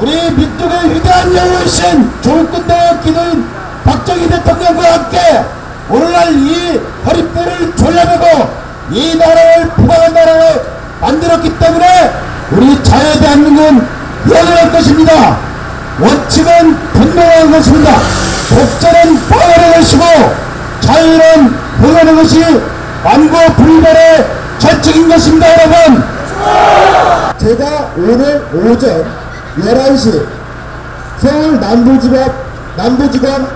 우리 민족의 위대한 영웅이신 조국대의 기도인 박정희 대통령과 함께 오늘날 이 허리뼈를 졸라매고 이 나라를 부강한 나라를 만들었기 때문에 우리 자유에 대한민국은 일어날 것입니다. 원칙은 분명한 것입니다. 독재는 포효하는 것이고 자유는 보호하는 것이 완고 불변의 절칙인 것입니다 여러분 제가 오늘 오전 11시 서울 남부지법, 남부지검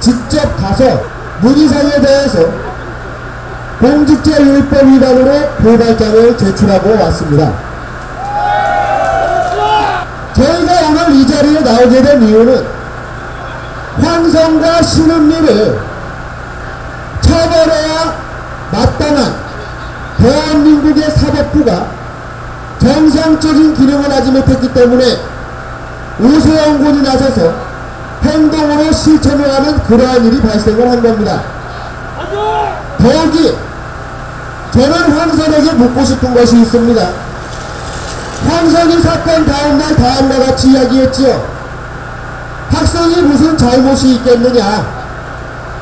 직접 가서 문희상에 대해서 공직자율법 위반으로 고발장을 제출하고 왔습니다. 저희가 오늘 이 자리에 나오게 된 이유는 황성과 신은미를 처벌해야 마땅한 대한민국의 사법부가 정상적인 기능을 하지 못했기 때문에 오세영 군이 나서서 행동으로 실천을 하는 그러한 일이 발생을 한 겁니다. 더욱이 저는 황선에게 묻고 싶은 것이 있습니다. 황선이 사건 다음날 다음과 같이 이야기했지요. 학생이 무슨 잘못이 있겠느냐.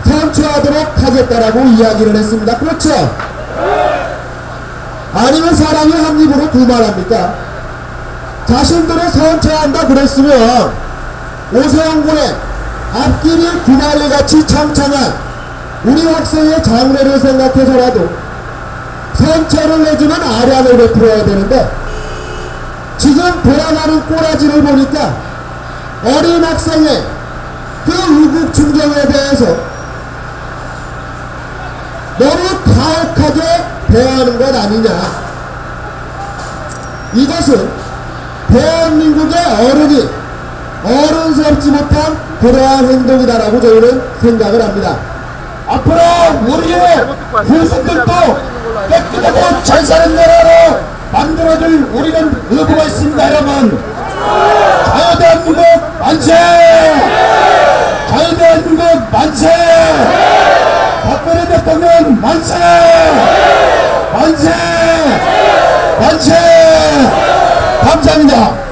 선처하도록 하겠다라고 이야기를 했습니다. 그렇죠? 아니면 사람이 한 입으로 두 말합니까? 자신들을 선처한다 그랬으면 오세훈 군의 앞길이 구날리같이 창창한 우리 학생의 장래를 생각해서라도 선처를 해주는 아량을 베풀어야 되는데 지금 돌아가는 꼬라지를 보니까 어린 학생의 그 의국 충정에 대해서 가혹하게 대하는 것 아니냐. 이것은 대한민국의 어른이 어른스럽지 못한 그러한 행동이다라고 저희는 생각을 합니다. 앞으로 우리의 후손들도 깨끗하고 잘 사는 나라로 만들어줄 우리는 의무가 있습니다 여러분 자유대한민국 만세 자유대한민국 만세 真的。